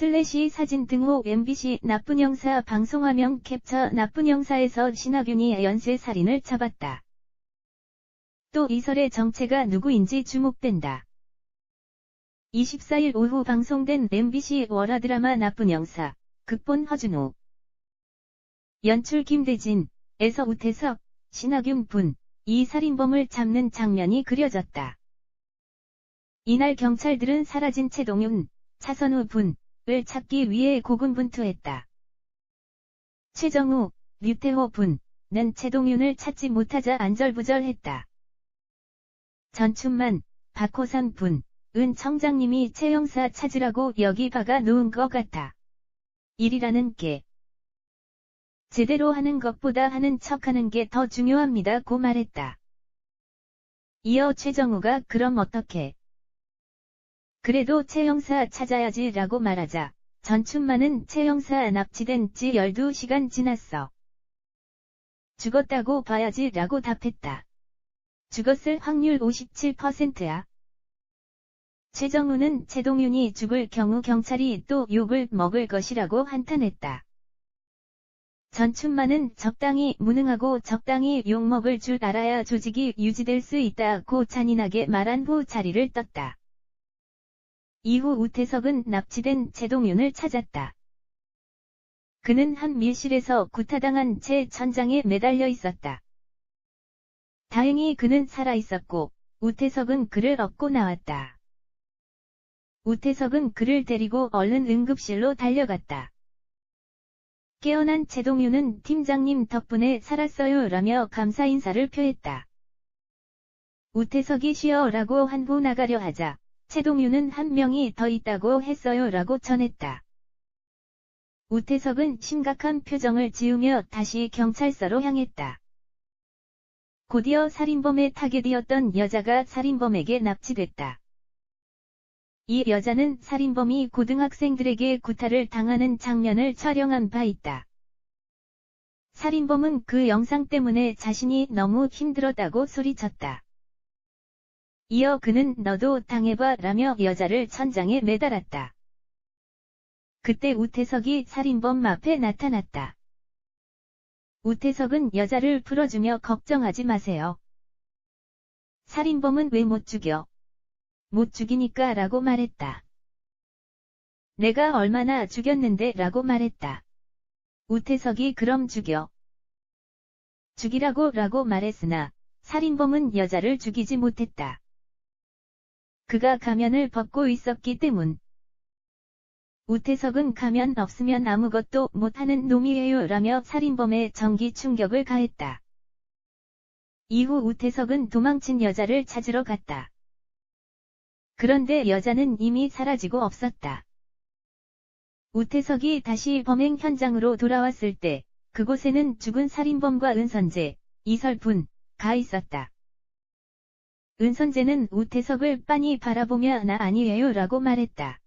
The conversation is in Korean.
슬래시 사진 등호 MBC 나쁜 형사 방송화면 캡처 나쁜 형사에서 신하균이 연쇄 살인을 잡았다. 또 이설의 정체가 누구인지 주목된다. 24일 오후 방송된 MBC 월화 드라마 나쁜 형사, 극본 허준호, 연출 김대진, 에서 우태석, 신하균 분, 이 살인범을 잡는 장면이 그려졌다. 이날 경찰들은 사라진 최동윤, 차선우 분, 을 찾기 위해 고군분투했다. 최정우, 류태호 분,는 최동윤을 찾지 못하자 안절부절했다. 전춘만, 박호선 분, 은 청장님이 최 형사 찾으라고 여기 박아 놓은 것 같아. 일이라는 게 제대로 하는 것보다 하는 척하는 게 더 중요합니다 고 말했다. 이어 최정우가 그럼 어떻게? 그래도 최 형사 찾아야지 라고 말하자 전춘만은 최 형사 납치된 지 12시간 지났어. 죽었다고 봐야지 라고 답했다. 죽었을 확률 57%야. 최정우는 최동윤이 죽을 경우 경찰이 또 욕을 먹을 것이라고 한탄했다. 전춘만은 적당히 무능하고 적당히 욕먹을 줄 알아야 조직이 유지될 수 있다고 잔인하게 말한 후 자리를 떴다. 이후 우태석은 납치된 최동윤을 찾았다. 그는 한 밀실에서 구타당한 채 천장에 매달려 있었다. 다행히 그는 살아있었고 우태석은 그를 업고 나왔다. 우태석은 그를 데리고 얼른 응급실로 달려갔다. 깨어난 최동윤은 팀장님 덕분에 살았어요 라며 감사 인사를 표했다. 우태석이 쉬어라고 한후 나가려 하자 최동윤은 한 명이 더 있다고 했어요 라고 전했다. 우태석은 심각한 표정을 지으며 다시 경찰서로 향했다. 곧이어 살인범의 타겟이었던 여자가 살인범에게 납치됐다. 이 여자는 살인범이 고등학생들에게 구타를 당하는 장면을 촬영한 바 있다. 살인범은 그 영상 때문에 자신이 너무 힘들었다고 소리쳤다. 이어 그는 너도 당해봐 라며 여자를 천장에 매달았다. 그때 우태석이 살인범 앞에 나타났다. 우태석은 여자를 풀어주며 걱정하지 마세요. 살인범은 왜 못 죽여? 못 죽이니까 라고 말했다. 내가 얼마나 죽였는데 라고 말했다. 우태석이 그럼 죽여. 죽이라고 라고 말했으나 살인범은 여자를 죽이지 못했다. 그가 가면을 벗고 있었기 때문. 우태석은 가면 없으면 아무것도 못하는 놈이에요 라며 살인범의 전기 충격을 가했다. 이후 우태석은 도망친 여자를 찾으러 갔다. 그런데 여자는 이미 사라지고 없었다. 우태석이 다시 범행 현장으로 돌아왔을 때 그곳에는 죽은 살인범과 은선재, 이설분, 가 있었다. 은선재는 우태석을 빤히 바라보며 나 아니에요 라고 말했다.